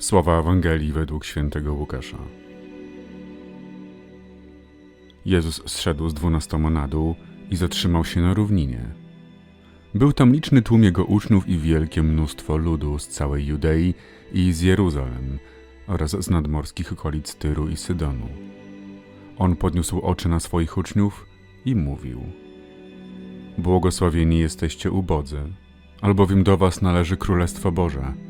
Słowa Ewangelii według świętego Łukasza. Jezus zszedł z dwunastoma na dół i zatrzymał się na równinie. Był tam liczny tłum jego uczniów i wielkie mnóstwo ludu z całej Judei i z Jeruzalem oraz z nadmorskich okolic Tyru i Sydonu. On podniósł oczy na swoich uczniów i mówił: Błogosławieni jesteście ubodzy, albowiem do was należy Królestwo Boże.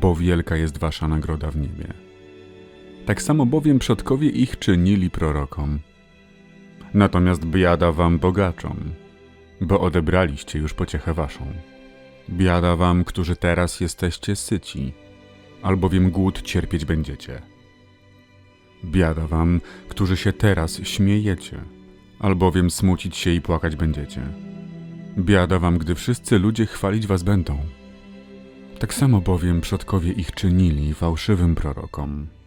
bo wielka jest wasza nagroda w niebie. Tak samo bowiem przodkowie ich czynili prorokom. Natomiast biada wam bogaczom, bo odebraliście już pociechę waszą. Biada wam, którzy teraz jesteście syci, albowiem głód cierpieć będziecie. Biada wam, którzy się teraz śmiejecie, albowiem smucić się i płakać będziecie. Biada wam, gdy wszyscy ludzie chwalić was będą. Tak samo bowiem przodkowie ich czynili fałszywym prorokom.